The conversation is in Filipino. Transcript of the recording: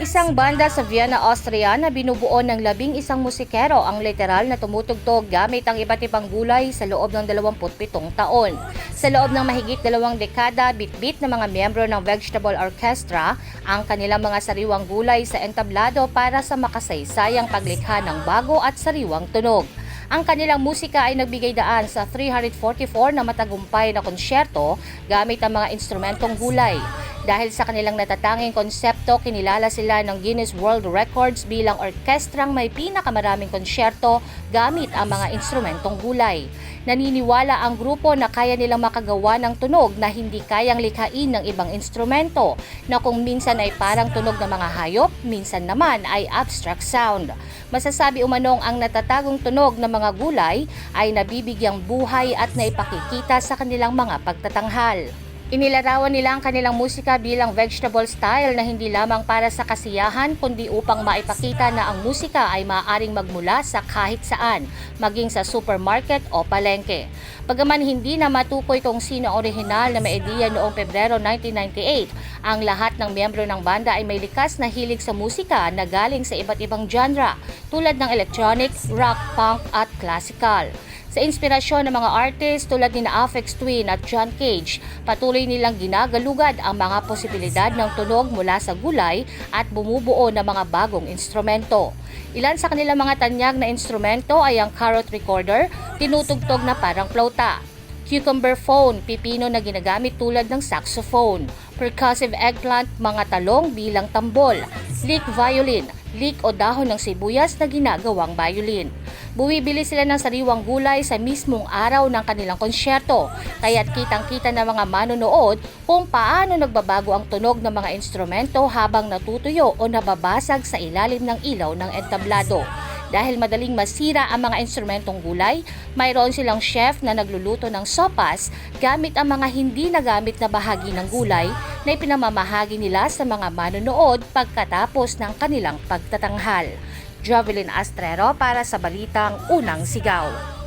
Isang banda sa Vienna, Austria na binubuo ng labing isang musikero ang literal na tumutugtog gamit ang iba't ibang gulay sa loob ng 27 taon. Sa loob ng mahigit dalawang dekada, bitbit ng mga miyembro ng Vegetable Orchestra ang kanilang mga sariwang gulay sa entablado para sa makasaysayang paglikha ng bago at sariwang tunog. Ang kanilang musika ay nagbigay daan sa 344 na matagumpay na konsyerto gamit ang mga instrumentong gulay. Dahil sa kanilang natatanging konsepto, kinilala sila ng Guinness World Records bilang orkestrang may pinakamaraming konsyerto gamit ang mga instrumentong gulay. Naniniwala ang grupo na kaya nilang makagawa ng tunog na hindi kayang likhain ng ibang instrumento na kung minsan ay parang tunog ng mga hayop, minsan naman ay abstract sound. Masasabi umanong ang natatagong tunog ng mga gulay ay nabibigyang buhay at naipakikita sa kanilang mga pagtatanghal. Inilarawan nila ang kanilang musika bilang vegetable style na hindi lamang para sa kasiyahan kundi upang maipakita na ang musika ay maaaring magmula sa kahit saan, maging sa supermarket o palengke. Pagaman hindi na matukoy kung sino orihinal na maidiya noong Pebrero 1998, ang lahat ng miyembro ng banda ay may likas na hilig sa musika na galing sa iba't ibang genre tulad ng electronic, rock, punk at classical. Sa inspirasyon ng mga artist tulad ni Aphex Twin at John Cage, patuloy nilang ginagalugad ang mga posibilidad ng tunog mula sa gulay at bumubuo ng mga bagong instrumento. Ilan sa kanilang mga tanyag na instrumento ay ang carrot recorder, tinutugtog na parang flauta, cucumber phone, pipino na ginagamit tulad ng saxophone, percussive eggplant, mga talong bilang tambol, leek violin, leek o dahon ng sibuyas na ginagawang violin. Buwibili sila ng sariwang gulay sa mismong araw ng kanilang konsyerto, kaya't kitang-kita ng mga manonood kung paano nagbabago ang tunog ng mga instrumento habang natutuyo o nababasag sa ilalim ng ilaw ng entablado. Dahil madaling masira ang mga instrumentong gulay, mayroon silang chef na nagluluto ng sopas gamit ang mga hindi nagamit na bahagi ng gulay na ipinamamahagi nila sa mga manonood pagkatapos ng kanilang pagtatanghal. Jovelyn Astrero para sa Balitang Unang Sigaw.